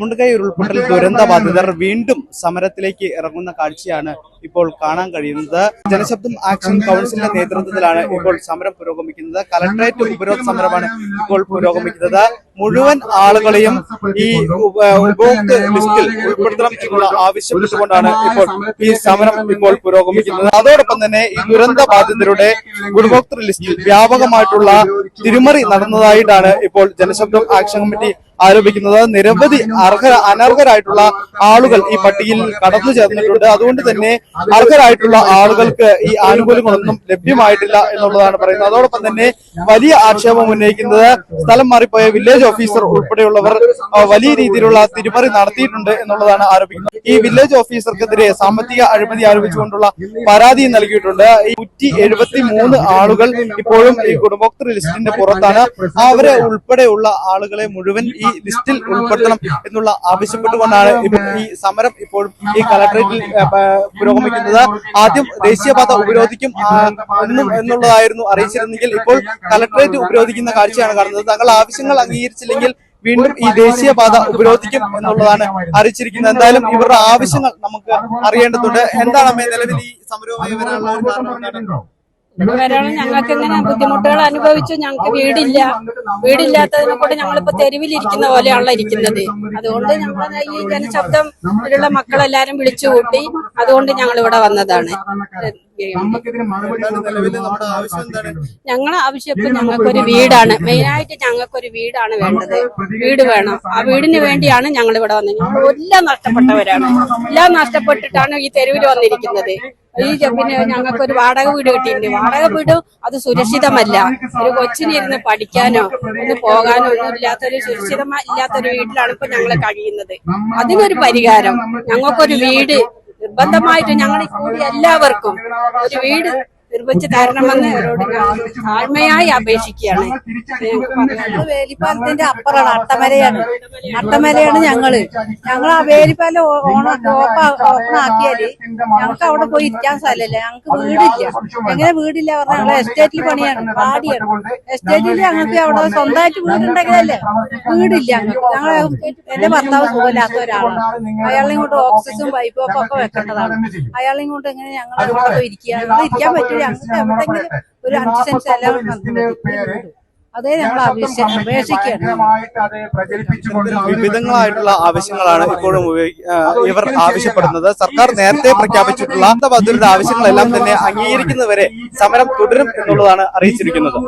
മുണ്ടുകൈ ഉരുൾപൊട്ടൽ ദുരന്ത ബാധിതർ വീണ്ടും സമരത്തിലേക്ക് ഇറങ്ങുന്ന കാഴ്ചയാണ് ഇപ്പോൾ കാണാൻ കഴിയുന്നത്. ജനശബ്ദം ആക്ഷൻ കൗൺസിലിന്റെ നേതൃത്വത്തിലാണ് ഇപ്പോൾ സമരം പുരോഗമിക്കുന്നത്. കലക്ടറേറ്റ് ഉപരോധ സമരമാണ് ഇപ്പോൾ പുരോഗമിക്കുന്നത്. മുഴുവൻ ആളുകളെയും ഈ ഉപ- ഉപഭോക്തൃ ലിസ്റ്റിൽ ഉൾപ്പെടുത്തണം എന്നുള്ള ആവശ്യപ്പെട്ടുകൊണ്ടാണ് ഇപ്പോൾ ഈ സമരം ഇപ്പോൾ പുരോഗമിക്കുന്നത്. അതോടൊപ്പം തന്നെ ഈ ദുരന്ത ബാധിതരുടെ ഉപഭോക്തൃ ലിസ്റ്റിൽ വ്യാപകമായിട്ടുള്ള തിരിമറി നടന്നതായിട്ടാണ് ഇപ്പോൾ ജനശബ്ദം ആക്ഷൻ കമ്മിറ്റി ആരോപിക്കുന്നത്. നിരവധി അർഹ അനർഹരായിട്ടുള്ള ആളുകൾ ഈ പട്ടികയിൽ കടന്നു ചേർന്നിട്ടുണ്ട്. അതുകൊണ്ട് തന്നെ അർഹരായിട്ടുള്ള ആളുകൾക്ക് ഈ ആനുകൂല്യങ്ങളൊന്നും ലഭ്യമായിട്ടില്ല എന്നുള്ളതാണ് പറയുന്നത്. അതോടൊപ്പം തന്നെ വലിയ ആക്ഷേപം ഉന്നയിക്കുന്നത് സ്ഥലം മാറിപ്പോയ വില്ലേജ് ഓഫീസർ ഉൾപ്പെടെയുള്ളവർ വലിയ രീതിയിലുള്ള തിരിമറി നടത്തിയിട്ടുണ്ട് എന്നുള്ളതാണ് ആരോപിക്കുന്നത്. ഈ വില്ലേജ് ഓഫീസർക്കെതിരെ സാമ്പത്തിക അഴിമതി ആരോപിച്ചുകൊണ്ടുള്ള പരാതി നൽകിയിട്ടുണ്ട്. നൂറ്റി എഴുപത്തി മൂന്ന് ആളുകൾ ഇപ്പോഴും ഈ ഗുണഭോക്തൃ ലിസ്റ്റിന്റെ പുറത്താണ്. അവരെ ഉൾപ്പെടെയുള്ള ആളുകളെ മുഴുവൻ ഈ ലിസ്റ്റിൽ ഉൾപ്പെടുത്തണം എന്നുള്ള ആവശ്യപ്പെട്ടുകൊണ്ടാണ് ഈ സമരം ഇപ്പോഴും ഈ കലക്ടറേറ്റിൽ പുരോഗമിക്കുന്നത്. ആദ്യം ദേശീയപാത ഉപരോധിക്കും എന്നും എന്നുള്ളതായിരുന്നു അറിയിച്ചിരുന്നെങ്കിൽ ഇപ്പോൾ കളക്ടറേറ്റ് ഉപരോധിക്കുന്ന കാഴ്ചയാണ് കാണുന്നത്. തങ്ങൾ ആവശ്യങ്ങൾ അംഗീകരിച്ചില്ലെങ്കിൽ വീണ്ടും ഈ ദേശീയപാത ഉപരോധിക്കും എന്നുള്ളതാണ് അറിയിച്ചിരിക്കുന്നത്. എന്തായാലും ഇവരുടെ ആവശ്യങ്ങൾ നമുക്ക് അറിയേണ്ടതുണ്ട്. എന്താണ് നിലവിൽ ഈ സമരവുമായി വരാനുള്ള കാരണം എന്താണ്? ഞങ്ങൾക്ക് ഇങ്ങനെ ബുദ്ധിമുട്ടുകൾ അനുഭവിച്ചു. ഞങ്ങൾക്ക് വീടില്ല. വീടില്ലാത്തതിനെ കൊണ്ട് ഞങ്ങളിപ്പോ തെരുവിലിരിക്കുന്ന പോലെയാണല്ലോ ഇരിക്കുന്നത്. അതുകൊണ്ട് ഞങ്ങൾ ഈ ജനശബ്ദം ഉള്ള മക്കളെല്ലാരും വിളിച്ചു കൂട്ടി അതുകൊണ്ട് ഞങ്ങൾ ഇവിടെ വന്നതാണ് എന്താണ് നിലവിൽ നമ്മുടെ ആവശ്യം എന്താണ്? ഞങ്ങളെ ആവശ്യം ഇപ്പൊ ഞങ്ങൾക്കൊരു വീടാണ്. മെയിനായിട്ട് ഞങ്ങൾക്കൊരു വീടാണ് വേണ്ടത്. വീട് വേണം. ആ വീടിന് വേണ്ടിയാണ് ഞങ്ങൾ ഇവിടെ വന്നത്. ഞങ്ങൾ എല്ലാം നഷ്ടപ്പെട്ടവരാണ്. എല്ലാം നഷ്ടപ്പെട്ടിട്ടാണ് ഈ തെരുവിൽ വന്നിരിക്കുന്നത്. ഈ പിന്നെ ഞങ്ങൾക്ക് ഒരു വാടക വീട് കിട്ടിയിട്ടുണ്ട്. വാടക വീട് അത് സുരക്ഷിതമല്ല. ഒരു കൊച്ചിനിരുന്ന് പഠിക്കാനോ ഒന്ന് പോകാനോ ഒന്നും ഇല്ലാത്തൊരു സുരക്ഷിതമ ഇല്ലാത്തൊരു വീട്ടിലാണ് ഇപ്പൊ ഞങ്ങൾ കഴിയുന്നത്. അതിനൊരു പരിഹാരം. ഞങ്ങൾക്കൊരു വീട് നിർബന്ധമായിട്ട് ഞങ്ങൾ കൂടി എല്ലാവർക്കും ഒരു വീട് നിർമ്മിച്ചു തരണമെന്ന് അവരോട് താഴ്മയായി അപേക്ഷിക്കുകയാണ്. വേലിപ്പാലത്തിന്റെ അപ്പുറമാണ്. അട്ടമലയാണ്. അട്ടമലയാണ് ഞങ്ങൾ. ഞങ്ങൾ ആ വേലിപ്പാലം ഓണ ഓപ്പ ഓപ്പൺ ആക്കിയാൽ ഞങ്ങൾക്ക് അവിടെ പോയി ഇരിക്കാൻ സ്ഥലമില്ല. ഞങ്ങൾക്ക് വീടില്ല. എങ്ങനെ വീടില്ല പറഞ്ഞാൽ ഞങ്ങൾ എസ്റ്റേറ്റിൽ പണിയാണ്. പാടിയാണ്. എസ്റ്റേറ്റിൽ ഞങ്ങൾക്ക് അവിടെ സ്വന്തമായിട്ട് വീടുണ്ടെങ്കിലല്ലേ? വീടില്ല ഞങ്ങൾക്ക്. ഞങ്ങളെ എന്റെ ഭർത്താവ് സുഖമില്ലാത്ത ഒരാളാണ്. അയാളെ കൊണ്ട് ഓക്സിജൻ പൈപ്പും ഒക്കെ വെക്കേണ്ടതാണ്. അയാളെയും കൊണ്ട് എങ്ങനെ ഞങ്ങൾ അവിടെ പോയി ഇരിക്കുക? ഞങ്ങൾ ഇരിക്കാൻ പറ്റില്ല ഞങ്ങൾക്ക് എവിടെങ്കിലും ഒരു അഞ്ച് സെന്റ് സ്ഥലം തന്നു അതേ ഞങ്ങൾ അപേക്ഷ അപേക്ഷിക്കുകയാണ്. വിവിധങ്ങളായിട്ടുള്ള ആവശ്യങ്ങളാണ് ഇപ്പോഴും ഇവർ ആവശ്യപ്പെടുന്നത് സർക്കാർ നേരത്തെ പ്രഖ്യാപിച്ചിട്ടുള്ള ഭദ്രത ആവശ്യങ്ങളെല്ലാം തന്നെ അംഗീകരിക്കുന്നവരെ സമരം തുടരും എന്നുള്ളതാണ് അറിയിച്ചിരിക്കുന്നത്.